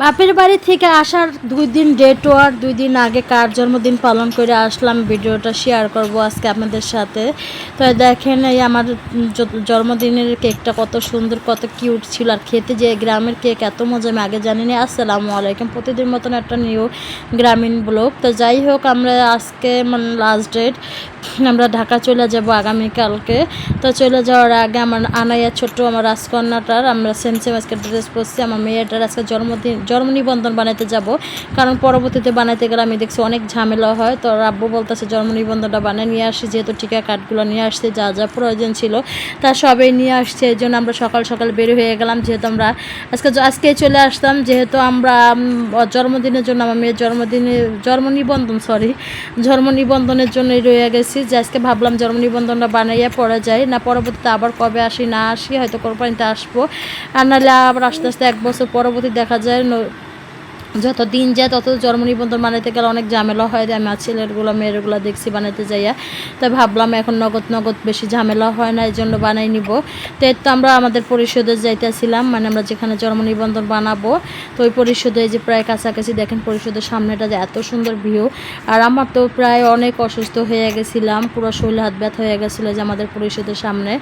বাপের বাড়ি থেকে আসার দুই দিন ডেট ওয়ার দুই দিন আগে কার জন্মদিন পালন করে আসলাম। ভিডিওটা শেয়ার করব আজকে আপনাদের সাথে। তো দেখেন এই আমার জন্মদিনের কেকটা কত সুন্দর, কত কিউট ছিল। আর খেতে যে গ্রামের কেক এত মজা, আমি আগে জানি না আসসালামু আলাইকুম। প্রতিদিন মতন একটা নিউ গ্রামীণ ব্লগ তো যাই হোক, আমরা আজকে মানে লাস্ট ডেট আমরা ঢাকা চলে যাব আগামীকালকে। তো চলে যাওয়ার আগে আমার আনাইয়া ছোট্ট আমার রাজকন্যাটার, আমরা সেম সেম আজকে ড্রেস পরছি, আমার মেয়েটার আজকে জন্মদিন জন্ম নিবন্ধন বানাইতে যাব। কারণ পরবর্তীতে বানাইতে গেলে আমি দেখছি অনেক ঝামেলা হয়, তো আব্বু বলতেছে জন্ম নিবন্ধনটা বানিয়ে নিয়ে আসছি যেহেতু টিকা কার্ডগুলো নিয়ে আসছে যা যা প্রয়োজন ছিল, তা সবাই নিয়ে আসছে, এই জন্য আমরা সকাল সকাল বের হয়ে গেলাম, যেহেতু আমরা আজকে আজকে চলে আসতাম, যেহেতু আমরা জন্মদিনের জন্য, আমার মেয়ের জন্মদিনে জন্ম নিবন্ধন সরি জন্ম নিবন্ধনের জন্যই রয়ে গেছি। যে আজকে ভাবলাম জন্ম নিবন্ধনটা বানাইয়া পড়া যায়। না, পরবর্তীতে আবার কবে আসি, না আসি, হয়তো কোরবানিতে আসব। আর নাহলে আবার আস্তে আস্তে এক বছর পরবর্তী দেখা যায় যত দিন যায়, তত জন্ম নিবন্ধন বানাইতে গেলে অনেক ঝামেলা হয়। আমার ছেলেরগুলো মেয়েরগুলো দেখছি বানাইতে যাইয়া। তাই ভাবলাম এখন নগদ নগদ বেশি ঝামেলা হয় না এই জন্য বানাই নিব। তো এর তো আমরা আমাদের পরিষদে যাইতেছিলাম মানে আমরা যেখানে জন্ম নিবন্ধন বানাবো, তো ওই পরিষদে যে প্রায় কাছাকাছি দেখেন পরিষদের সামনেটা যে এত সুন্দর ভিউ। আর আমার তো প্রায় অনেক অসুস্থ হয়ে গেছিলাম, পুরো শরীর হাত ব্যথা হয়ে গেছিল যে আমাদের পরিষদের সামনে।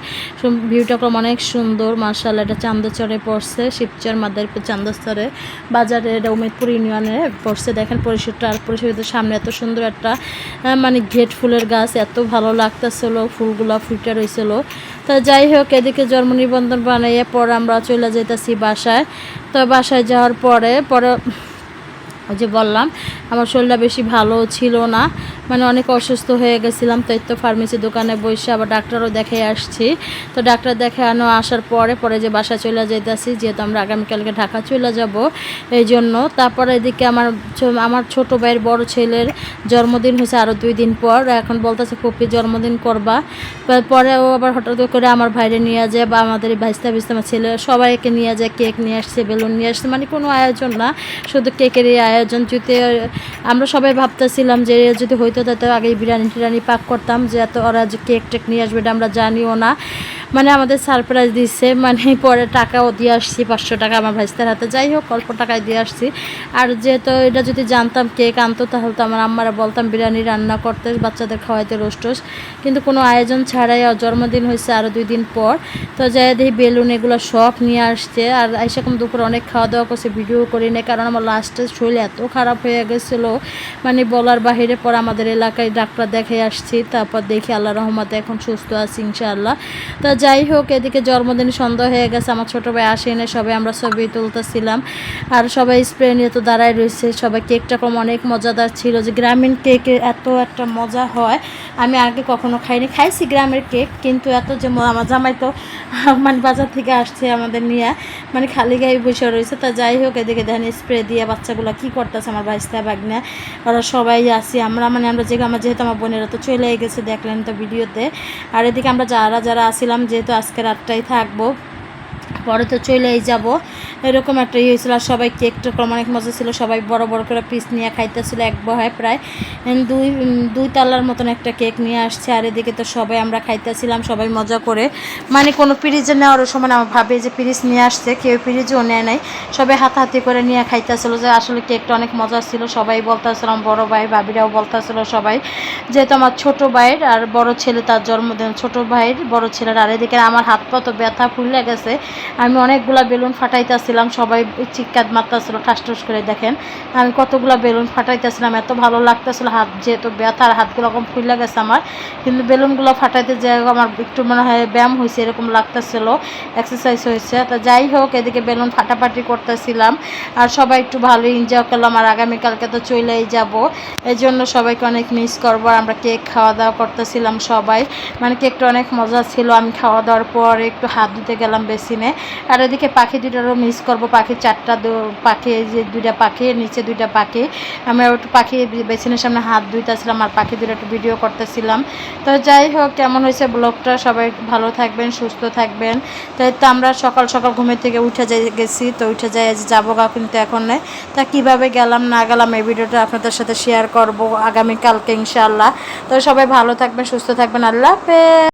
ভিউটা কম অনেক সুন্দর মার্শাল এটা চান্দচরে পড়ছে, শিবচর, মাদারপুর চান্দস্তরে। বাজারে এটা উমেদপুর ইউনিয়নে পড়ছে। দেখেন পরিষদটা আর পরিষদের সামনে এত সুন্দর একটা মানে গেট ফুলের গাছ, এত ভালো লাগতেছিল, ফুলগুলা ফুটে রয়েছিল তা যাই হোক, এদিকে জন্ম নিবন্ধন বানাইয়ে পরে আমরা চলে যেতেছি বাসায়। তো বাসায় যাওয়ার পরে পরে, ওই যে বললাম আমার শরীরটা বেশি ভালো ছিল না। মানে অনেক অসুস্থ হয়ে গেছিলাম তো তো ফার্মেসি দোকানে বসে আবার ডাক্তারও দেখে আসছি। তো ডাক্তার দেখে আনো আসার পরে পরে যে বাসা চলে যেতেছি যেহেতু আমরা আগামীকালকে ঢাকা চলে যাব, এই জন্য। তারপরে এদিকে আমার আমার ছোট ভাইয়ের বড় ছেলের জন্মদিন হয়েছে আরও দুই দিন পর। এখন বলতেছে কপি জন্মদিন করবা। পর- ও আবার হঠাৎ করে আমার ভাইরে নিয়ে যায় বা আমাদের ভাইস্তা ভিস্তা আমার ছেলে সবাইকে নিয়ে যায়, কেক নিয়ে আসছে, বেলুন নিয়ে আসছে। মানে কোনো আয়োজন না, শুধু কেকের এই আয়োজন। যদি আমরা সবাই ভাবতেছিলাম যে যদি হইতো তাতে আগে বিরিয়ানি টিরিয়ানি পাক করতাম, যে এত ওরা যে কেক টেক নিয়ে আসবে এটা আমরা জানিও না। মানে আমাদের সারপ্রাইজ দিচ্ছে মানে পরে টাকাও দিয়ে আসছি, পাঁচশো টাকা আমার ভাইস্তার হাতে। যাই হোক, অল্প টাকায় দিয়ে আসছি। আর যেহেতু এটা যদি জানতাম কেক আনতো তাহলে তো আমার আম্মারা বলতাম, বিরিয়ানি রান্না করতে, বাচ্চাদের খাওয়াইতে রোস্ট টোস্ট কিন্তু কোনো আয়োজন ছাড়াই জন্মদিন হয়েছে আরও দুই দিন পর। তো যাই দেখি বেলুন এগুলো সব নিয়ে আসছে। আর এসেরকম দুপুরে অনেক খাওয়া দাওয়া করছে, ভিডিও করি না কারণ আমার লাস্টে শরীর এত খারাপ হয়ে গেছিল। মানে বলার বাহিরে পর আমাদের এলাকায় ডাক্তার দেখে আসছি, তারপর দেখি আল্লাহ রহমতে এখন সুস্থ আছি ইনশাআল্লাহ। তা যাই হোক, এদিকে জন্মদিন সন্ধ্যা হয়ে গেছে। আমার ছোট ভাই আসেনি, সবাই আমরা ছবি তুলতেছিলাম। আর সবাই স্প্রে নিয়ে তো দাঁড়ায় রয়েছে। সবাই কেকটা কম অনেক মজাদার ছিল যে গ্রামীণ কেকে এত একটা মজা হয়। আমি আগে কখনো খাইনি। খাইছি গ্রামের কেক, কিন্তু এত যে আমার জামাই তো মানে বাজার থেকে আসছে আমাদের নিয়ে মানে খালি গায়ে বসে রয়েছে। তা যাই হোক, এদিকে দেখেন স্প্রে দিয়ে বাচ্চাগুলো কি করতেছে আমার ভাইস্তা বাগনা ওরা সবাই আছি। আমরা মানে আমরা যে আমার যেহেতু আমার বোনেরা তো চলে গেছে দেখলেন তো ভিডিওতে। আর এদিকে আমরা যারা যারা আসিলাম যেহেতু আজকে রাতটাই থাকব, পরে তো চলেই যাব। এরকম একটা ইয়ে হয়েছিল আর সবাই কেকটা অনেক মজা ছিল। সবাই বড় বড় করে পিস নিয়ে খাইতেছিল এক বহায় প্রায়। দুই দুই তালার মতন একটা কেক নিয়ে আসছে আর এদিকে তো সবাই আমরা খাইতেছিলাম, সবাই মজা করে। মানে কোনো পিরিজে নেওয়ার সময় আমার ভাবে যে পিরিজ নিয়ে আসছে, কেউ পিরিজও নেয় নাই। সবাই হাতাহাতি করে নিয়ে খাইতেছিল যে আসলে কেকটা অনেক মজা ছিল। সবাই বলতেছিলাম বড় ভাই ভাবিরাও বলতেছিল সবাই যেহেতু আমার ছোট ভাইয়ের আর বড় ছেলে তার জন্মদিন, ছোট ভাইয়ের বড় ছেলের আর এদিকে আমার হাত পা তো ব্যথা ফুলে গেছে। আমি অনেকগুলা বেলুন ফাটাইতেছিলাম সবাই চিৎকার মারতেছিল ঠাস করে দেখেন। আমি কতগুলা বেলুন ফাটাইতেছিলাম, এত ভালো লাগতেছিল, হাত যেহেতু ব্যথা আর হাতগুলো কম ফুলে গেছে আমার। কিন্তু বেলুনগুলো ফাটাইতে যে আমার একটু মনে হয় ব্যায়াম হয়েছে এরকম লাগতেছিল এক্সারসাইজ হয়েছে তো যাই হোক, এদিকে বেলুন ফাটাফাটি করতেছিলাম। আর সবাই একটু ভালো এনজয় করলাম, আর আগামীকালকে তো চলেই যাব। এই জন্য সবাইকে অনেক মিস করব আমরা কেক খাওয়া দাওয়া করতেছিলাম সবাই। মানে কেকটা অনেক মজা ছিল, আমি খাওয়া দাওয়ার পর একটু হাত ধুতে গেলাম বেসিনে। আর এদিকে পাখি দুটারও মিস করব পাখি, চারটা পাখি যে দুইটা পাখি, নিচে দুইটা পাখি। আমরা একটু পাখি বেসিনের সামনে হাত ধুইতেছিলাম আর পাখি দুটো একটু ভিডিও করতেছিলাম। তো যাই হোক, কেমন হয়েছে ব্লগটা? সবাই ভালো থাকবেন, সুস্থ থাকবেন। তাই তো আমরা সকাল সকাল ঘুমের থেকে উঠে যাই, গেছি। তো উঠে যাই যাব গা কিন্তু এখন নেই। তা কীভাবে গেলাম, না গেলাম এই ভিডিওটা আপনাদের সাথে শেয়ার করব আগামীকালকে ইনশাআল্লাহ। তো সবাই ভালো থাকবেন, সুস্থ থাকবেন। আল্লাহ হাফেজ।